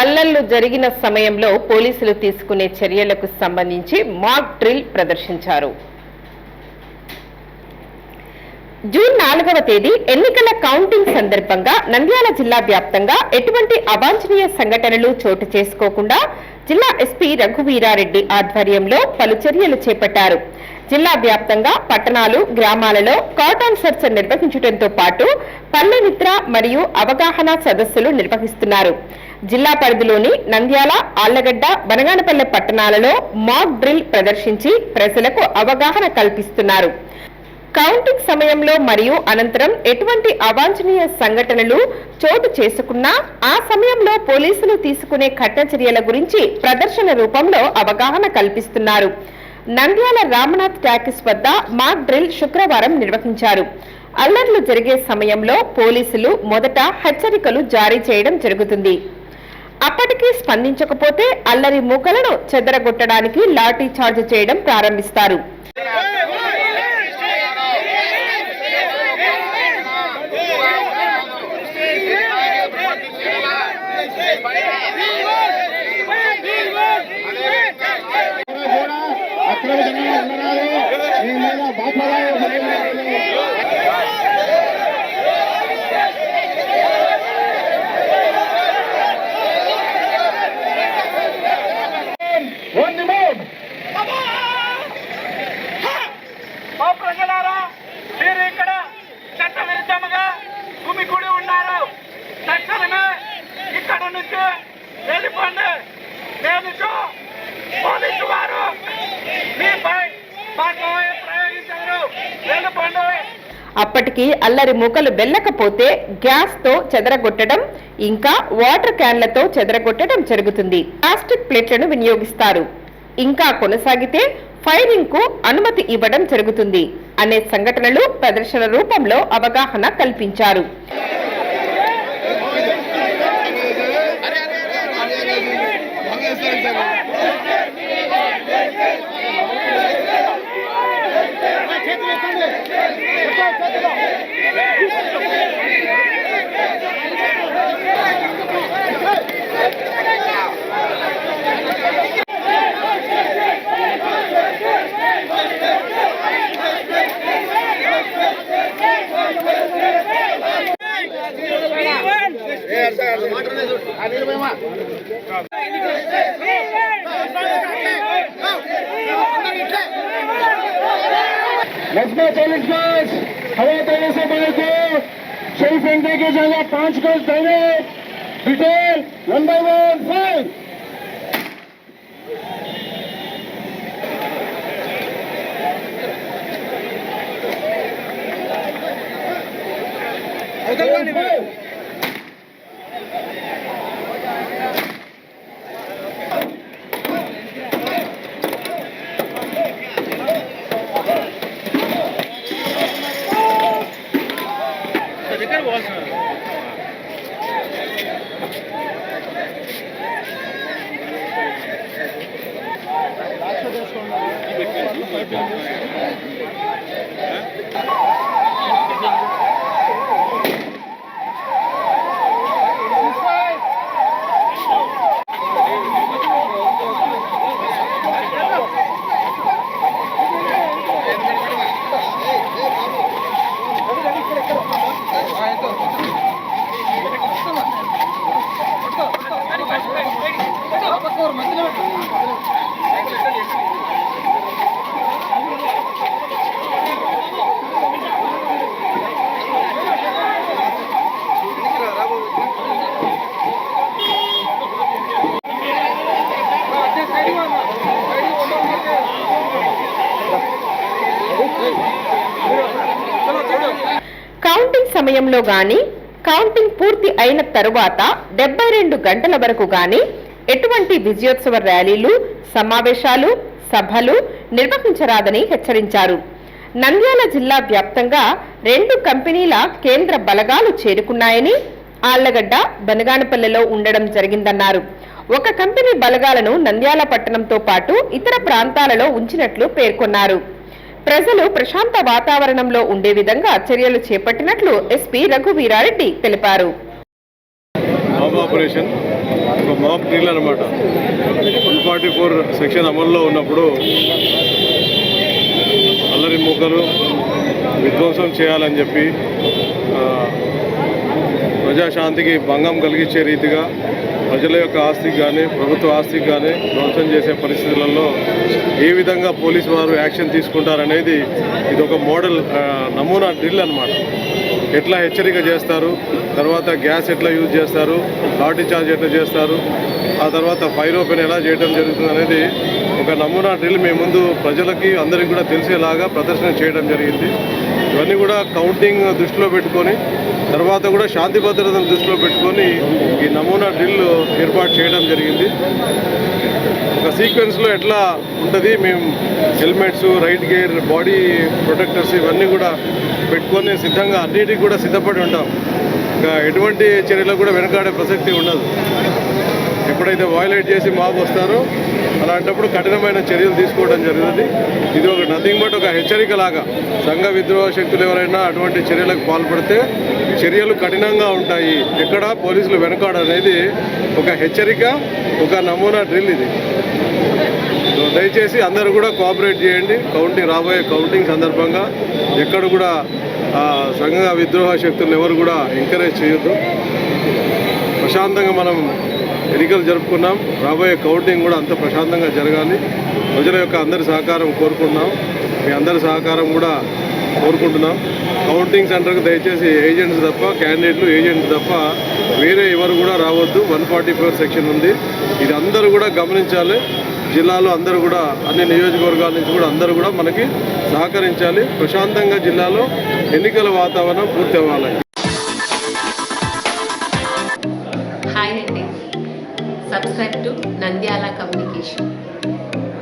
అల్లర్లు జరిగిన సమయంలో పోలీసులు తీసుకునే చర్యలకు సంబంధించి మాక్ డ్రిల్ ప్రదర్శించారు. జూన్ నాలుగవ తేదీ ఎన్నికల కౌంటింగ్ సందర్భంగా నంద్యాల జిల్లా వ్యాప్తంగా ఎటువంటి అవాంఛనీయ సంఘటనలు చోటు చేసుకోకుండా జిల్లా ఎస్పీ రఘువీరారెడ్డి ఆధ్వర్యంలో పలు చర్యలు చేపట్టారు. జిల్లా వ్యాప్తంగా పట్టణాలు గ్రామాలలో కాటన్ సెర్చ్ నిర్వహించడంతో పాటు పల్లె మిత్ర మరియు అవగాహన సదస్సులు నిర్వహిస్తున్నారు. జిల్లా పరిధిలోని నంద్యాల ఆళ్ళగడ్డ బనగానపల్లె పట్టణాలలో మాక్ డ్రిల్ ప్రదర్శించి ప్రజలకు అవగాహన కల్పిస్తున్నారు. కౌంటింగ్ సమయంలో మరియు అనంతరం ఎటువంటి అవాంఛనీయ సంఘటనలు చోటు చేసుకున్నా ఆ సమయంలో పోలీసులు తీసుకునే కఠిన చర్యల గురించి ప్రదర్శన రూపంలో అవగాహన కల్పిస్తున్నారు. నంద్యాల రామనాథ్ టాకీస్ వద్ద మాక్ డ్రిల్ శుక్రవారం నిర్వహించారు. అల్లర్లు జరిగే సమయంలో పోలీసులు మొదట హెచ్చరికలు జారీ చేయడం జరుగుతుంది. అప్పటికీ స్పందించకపోతే అల్లరి మూకలను చెదరగొట్టడానికి లాఠీ చార్జ్ చేయడం ప్రారంభిస్తారు. అప్పటికి అల్లరి మూకలు వెళ్ళకపోతే గ్యాస్తో చెదరగొట్టడం ఇంకా వాటర్ క్యాన్లతో చెదరగొట్టడం జరుగుతుంది. ప్లాస్టిక్ ప్లేట్లను వినియోగిస్తారు. ఇంకా కొనసాగితే ఫైరింగ్కు అనుమతి ఇవ్వడం జరుగుతుంది అనే సంఘటనలు ప్రదర్శన రూపంలో అవగాహన కల్పించారు. लक्ष्मण चालीस गज हवा देने से बाहर को शरीफ फेंकने की जगह पांच गज देने detail one by one Thank you. Counting సమయంలో గాని కౌంటింగ్ పూర్తి అయిన తరువాత డెబ్బై రెండు గంటల వరకు గాని ఎటువంటి విజయోత్సవ ర్యాలీలు సమావేశాలు సభలు నిర్వహించరాదని హెచ్చరించారు. నంద్యాల జిల్లా వ్యాప్తంగా రెండు కంపెనీల కేంద్ర బలగాలు చేరుకున్నాయని ఆళ్ళగడ్డ బనగానపల్లెలో ఉండడం జరిగిందన్నారు. ఒక కంపెనీ బలగాలను నంద్యాల పట్టణంతో పాటు ఇతర ప్రాంతాలలో ఉంచినట్లు పేర్కొన్నారు. ప్రజలు ప్రశాంత వాతావరణంలో ఉండే విధంగా చర్యలు చేపట్టినట్లు ఎస్పీ రఘువీరారెడ్డి తెలిపారు. ఆపరేషన్ ఒక డ్రిల్ అనమాట వన్ ఫార్టీ ఫోర్ సెక్షన్ అమల్లో ఉన్నప్పుడు అల్లరి మూకలు విధ్వంసం చేయాలని చెప్పి ప్రజాశాంతికి భంగం కలిగించే రీతిగా ప్రజల యొక్క ఆస్తికి కానీ ప్రభుత్వ ఆస్తికి కానీ ధ్వంసం చేసే పరిస్థితులలో ఏ విధంగా పోలీసు వారు యాక్షన్ తీసుకుంటారనేది ఇది ఒక మోడల్ నమూనా డ్రిల్ అన్నమాట. ఎట్లా హెచ్చరిక చేస్తారు తర్వాత గ్యాస్ ఎట్లా యూజ్ చేస్తారు లాఠీ చార్జ్ ఎట్లా చేస్తారు ఆ తర్వాత ఫైర్ ఓపెన్ ఎలా చేయడం జరుగుతుంది అనేది ఒక నమూనా డ్రిల్ మీ ముందు ప్రజలకి అందరికీ కూడా తెలిసేలాగా ప్రదర్శన చేయడం జరిగింది. ఇవన్నీ కూడా కౌంటింగ్ దృష్టిలో పెట్టుకొని తర్వాత కూడా శాంతి భద్రతను దృష్టిలో పెట్టుకొని ఈ నమూనా డ్రిల్ ఏర్పాటు చేయడం జరిగింది. ఒక సీక్వెన్స్లో ఎట్లా ఉంటుంది? మేము helmets right gear body protectors ఇవన్నీ కూడా పెట్టుకొని సిద్ధంగా అన్నిటికీ కూడా సిద్ధపడి ఉంటాం. ఇంకా ఎటువంటి చర్యలకు కూడా వెనకాడే ప్రసక్తి ఉండదు. ఎప్పుడైతే వాయిలేట్ చేసి మాకు వస్తారో అలాంటప్పుడు కఠినమైన చర్యలు తీసుకోవడం జరుగుతుంది ఇది ఒక నథింగ్ బట్ ఒక హెచ్చరిక లాగా. సంఘ విద్రోహ శక్తులు ఎవరైనా అటువంటి చర్యలకు పాల్పడితే చర్యలు కఠినంగా ఉంటాయి. ఎక్కడ పోలీసులు వెనకాడనేది ఒక హెచ్చరిక ఒక నమూనా డ్రిల్ ఇది. దయచేసి అందరూ కూడా కోఆపరేట్ చేయండి. కౌంటింగ్ రాబోయే కౌంటింగ్ సందర్భంగా ఎక్కడ కూడా సంఘ విద్రోహ శక్తులను ఎవరు కూడా ఎంకరేజ్ చేయొద్దు. ప్రశాంతంగా మనం ఎన్నికలు జరుపుకున్నాం. రాబోయే కౌంటింగ్ కూడా అంత ప్రశాంతంగా జరగాలి. ప్రజల యొక్క అందరి సహకారం కోరుకుంటున్నాం. మీ అందరి సహకారం కూడా కోరుకుంటున్నాం. కౌంటింగ్ సెంటర్కి దయచేసి ఏజెంట్స్ తప్ప క్యాండిడేట్లు ఏజెంట్స్ తప్ప వేరే ఎవరు కూడా రావద్దు. వన్ ఫార్టీ సెక్షన్ ఉంది. ఇది అందరూ కూడా గమనించాలి. జిల్లాలో అందరూ కూడా అన్ని నియోజకవర్గాల నుంచి కూడా అందరూ కూడా మనకి సహకరించాలి. ప్రశాంతంగా జిల్లాలో ఎన్నికల వాతావరణం పూర్తి అవ్వాలి హాయ్ నంద్యాల కమ్యూనికేషన్